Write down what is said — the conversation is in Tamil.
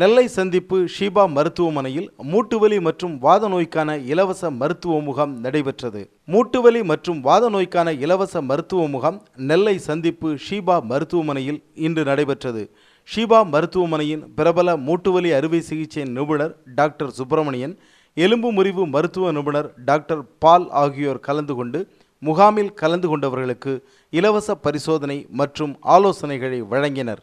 நெல்லை சந்திப்பு ஷீபா மருத்துவமனையில் மூட்டுவலி மற்றும் வாத நோய்க்கான இலவச மருத்துவ முகாம் நடைபெற்றது. மூட்டுவலி மற்றும் வாத நோய்க்கான இலவச மருத்துவ முகாம் நெல்லை சந்திப்பு ஷீபா மருத்துவமனையில் இன்று நடைபெற்றது. ஷீபா மருத்துவமனையின் பிரபல மூட்டுவலி அறுவை சிகிச்சை நிபுணர் டாக்டர் சுப்பிரமணியன் எலும்பு முறிவு மருத்துவ நிபுணர் டாக்டர் பால் ஆகியோர் கலந்து கொண்டு முகாமில் கலந்து கொண்டவர்களுக்கு இலவச பரிசோதனை மற்றும் ஆலோசனைகளை வழங்கினர்.